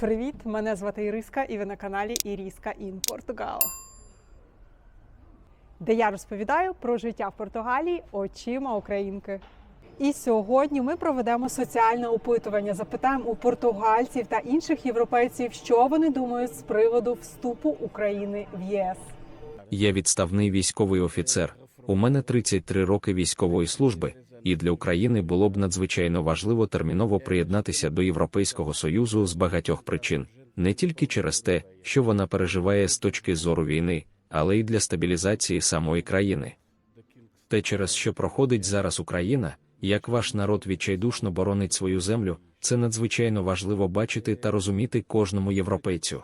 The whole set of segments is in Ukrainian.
Привіт! Мене звати Іриска, і ви на каналі Іріска Ін Португал, де я розповідаю про життя в Португалії очима українки. І сьогодні ми проведемо соціальне опитування. Запитаємо у португальців та інших європейців, що вони думають з приводу вступу України в ЄС. Я відставний військовий офіцер. У мене 33 роки військової служби, і для України було б надзвичайно важливо терміново приєднатися до Європейського Союзу з багатьох причин, не тільки через те, що вона переживає з точки зору війни, але й для стабілізації самої країни. Те, через що проходить зараз Україна, як ваш народ відчайдушно боронить свою землю, це надзвичайно важливо бачити та розуміти кожному європейцю.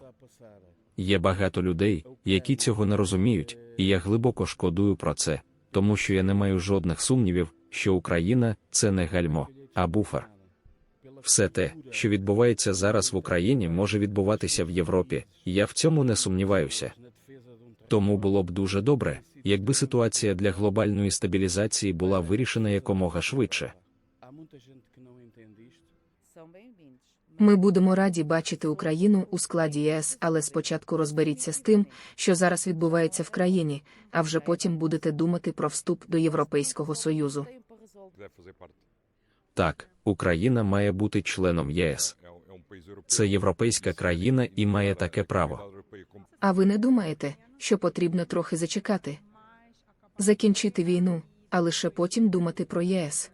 Є багато людей, які цього не розуміють, і я глибоко шкодую про це, тому що я не маю жодних сумнівів, що Україна це не гальмо, а буфер. Все те, що відбувається зараз в Україні, може відбуватися в Європі, я в цьому не сумніваюся. Тому було б дуже добре, якби ситуація для глобальної стабілізації була вирішена якомога швидше. Ми будемо раді бачити Україну у складі ЄС, але спочатку розберіться з тим, що зараз відбувається в країні, а вже потім будете думати про вступ до Європейського Союзу. Так, Україна має бути членом ЄС. Це європейська країна і має таке право. А ви не думаєте, що потрібно трохи зачекати, закінчити війну, а лише потім думати про ЄС?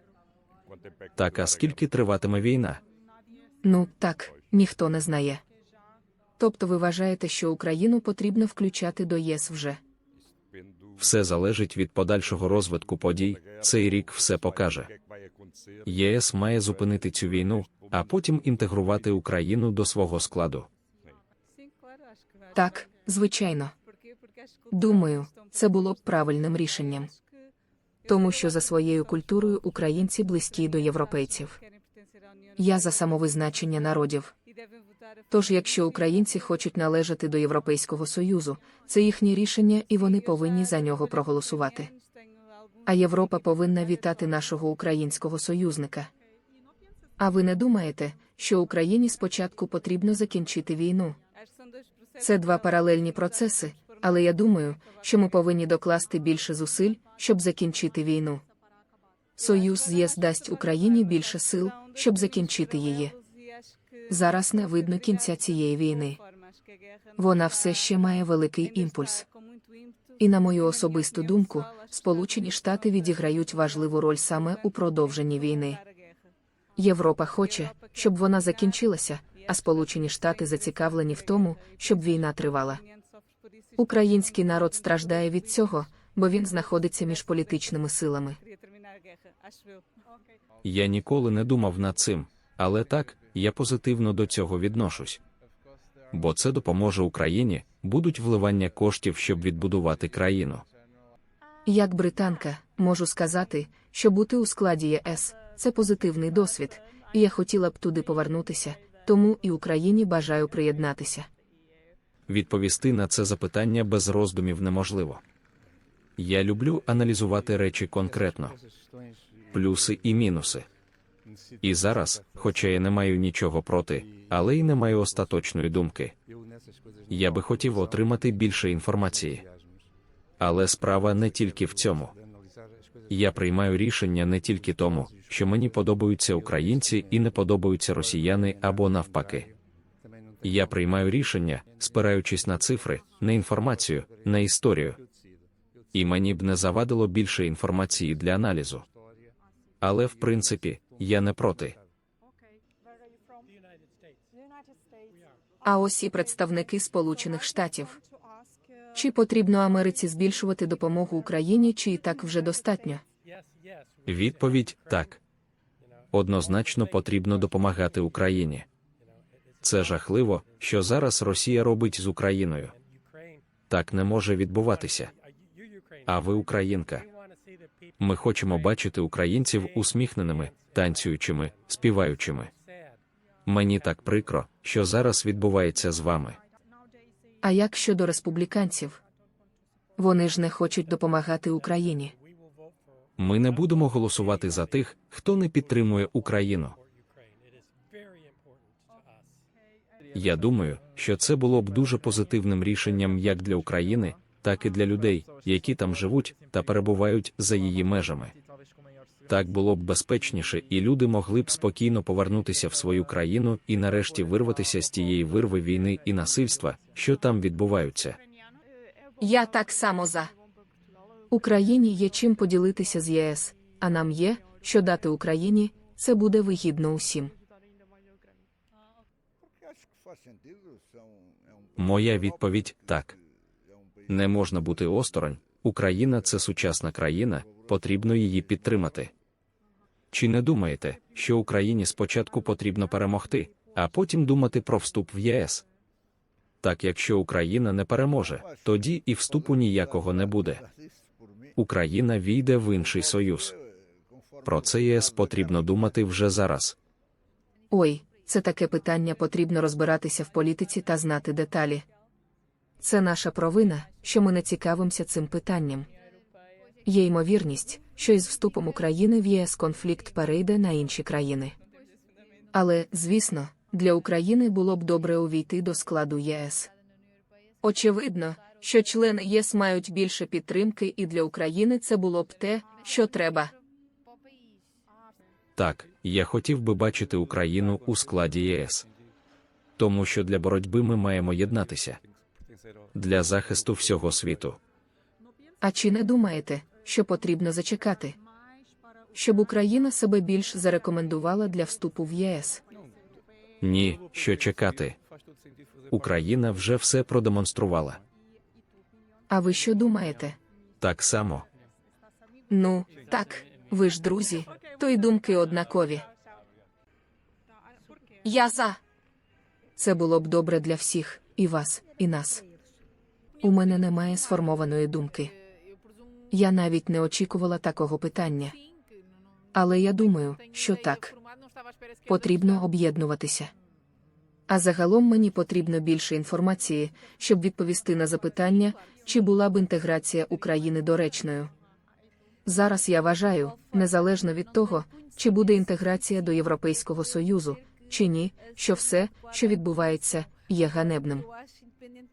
Так, а скільки триватиме війна? Ну так, ніхто не знає. Тобто ви вважаєте, що Україну потрібно включати до ЄС вже? Все залежить від подальшого розвитку подій. Цей рік все покаже. ЄС має зупинити цю війну, а потім інтегрувати Україну до свого складу. Так, звичайно. Думаю, це було б правильним рішенням, тому що за своєю культурою українці близькі до європейців. Я за самовизначення народів. Тож, якщо українці хочуть належати до Європейського Союзу, це їхнє рішення, і вони повинні за нього проголосувати. А Європа повинна вітати нашого українського союзника. А ви не думаєте, що Україні спочатку потрібно закінчити війну? Це два паралельні процеси, але я думаю, що ми повинні докласти більше зусиль, щоб закінчити війну. Союз з ЄС дасть Україні більше сил, щоб закінчити її. Зараз не видно кінця цієї війни. Вона все ще має великий імпульс. І на мою особисту думку, Сполучені Штати відіграють важливу роль саме у продовженні війни. Європа хоче, щоб вона закінчилася, а Сполучені Штати зацікавлені в тому, щоб війна тривала. Український народ страждає від цього, бо він знаходиться між політичними силами. Я ніколи не думав над цим, але так, я позитивно до цього відношусь. Бо це допоможе Україні, будуть вливання коштів, щоб відбудувати країну. Як британка, можу сказати, що бути у складі ЄС це позитивний досвід, і я хотіла б туди повернутися, тому і Україні бажаю приєднатися. Відповісти на це запитання без роздумів неможливо. Я люблю аналізувати речі конкретно, плюси і мінуси. І зараз, хоча я не маю нічого проти, але й не маю остаточної думки. Я би хотів отримати більше інформації. Але справа не тільки в цьому. Я приймаю рішення не тільки тому, що мені подобаються українці і не подобаються росіяни або навпаки. Я приймаю рішення, спираючись на цифри, на інформацію, на історію. І мені б не завадило більше інформації для аналізу. Але в принципі, я не проти. А ось і представники Сполучених Штатів. Чи потрібно Америці збільшувати допомогу Україні, чи і так вже достатньо? Відповідь так. Однозначно потрібно допомагати Україні. Це жахливо, що зараз Росія робить з Україною. Так не може відбуватися. А ви українка. Ми хочемо бачити українців усміхненими, танцюючими, співаючими. Мені так прикро, що зараз відбувається з вами. А як щодо республіканців? Вони ж не хочуть допомагати Україні. Ми не будемо голосувати за тих, хто не підтримує Україну. Я думаю, що це було б дуже позитивним рішенням як для України, так і для людей, які там живуть та перебувають за її межами. Так було б безпечніше, і люди могли б спокійно повернутися в свою країну і нарешті вирватися з тієї вирви війни і насильства, що там відбуваються. Я так само за. Україні є чим поділитися з ЄС, а нам є, що дати Україні, це буде вигідно усім. Моя відповідь так. Не можна бути осторонь. Україна це сучасна країна, потрібно її підтримати. Чи не думаєте, що Україні спочатку потрібно перемогти, а потім думати про вступ в ЄС? Так якщо Україна не переможе, тоді і вступу ніякого не буде. Україна війде в інший союз. Про це ЄС потрібно думати вже зараз. Ой, це таке питання потрібно розбиратися в політиці та знати деталі. Це наша провина, що ми не цікавимося цим питанням. Є ймовірність, що із вступом України в ЄС конфлікт перейде на інші країни. Але, звісно, для України було б добре увійти до складу ЄС. Очевидно, що члени ЄС мають більше підтримки, і для України це було б те, що треба. Так, я хотів би бачити Україну у складі ЄС. Тому що для боротьби ми маємо єднатися для захисту всього світу. А чи не думаєте, що потрібно зачекати? Щоб Україна себе більш зарекомендувала для вступу в ЄС. Ні, що чекати. Україна вже все продемонструвала. А ви що думаєте? Так само. Ну, так, ви ж друзі, то й думки однакові. Я за. Це було б добре для всіх, і вас, і нас. У мене немає сформованої думки. Я навіть не очікувала такого питання. Але я думаю, що так. Потрібно об'єднуватися. А загалом мені потрібно більше інформації, щоб відповісти на запитання, чи була б інтеграція України доречною. Зараз я вважаю, незалежно від того, чи буде інтеграція до Європейського Союзу, чи ні, що все, що відбувається, є ганебним.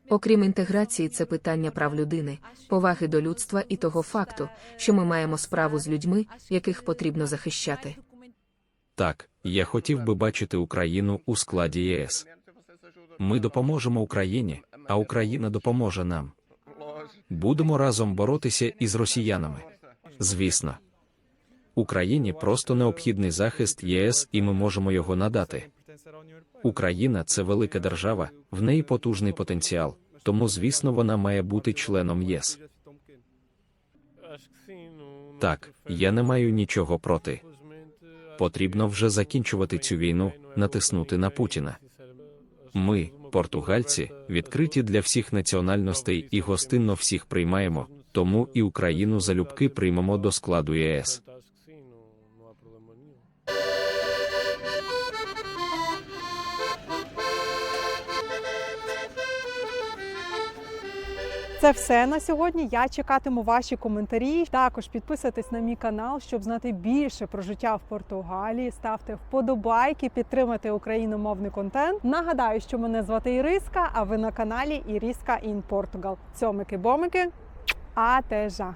Окрім інтеграції, це питання прав людини, поваги до людства і того факту, що ми маємо справу з людьми, яких потрібно захищати. Так, я хотів би бачити Україну у складі ЄС. Ми допоможемо Україні, а Україна допоможе нам. Будемо разом боротися із росіянами. Звісно, Україні просто необхідний захист ЄС, і ми можемо його надати. Україна це велика держава, в неї потужний потенціал, тому, звісно, вона має бути членом ЄС. Так, я не маю нічого проти. Потрібно вже закінчувати цю війну, натиснути на Путіна. Ми, португальці, відкриті для всіх національностей і гостинно всіх приймаємо, тому і Україну залюбки приймемо до складу ЄС. Це все на сьогодні. Я чекатиму ваші коментарі. Також підписуйтесь на мій канал, щоб знати більше про життя в Португалії. Ставте вподобайки, підтримайте україномовний контент. Нагадаю, що мене звати Іриска, а ви на каналі Іриска in Portugal. Цьомики-бомики, а тежа.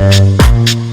Thank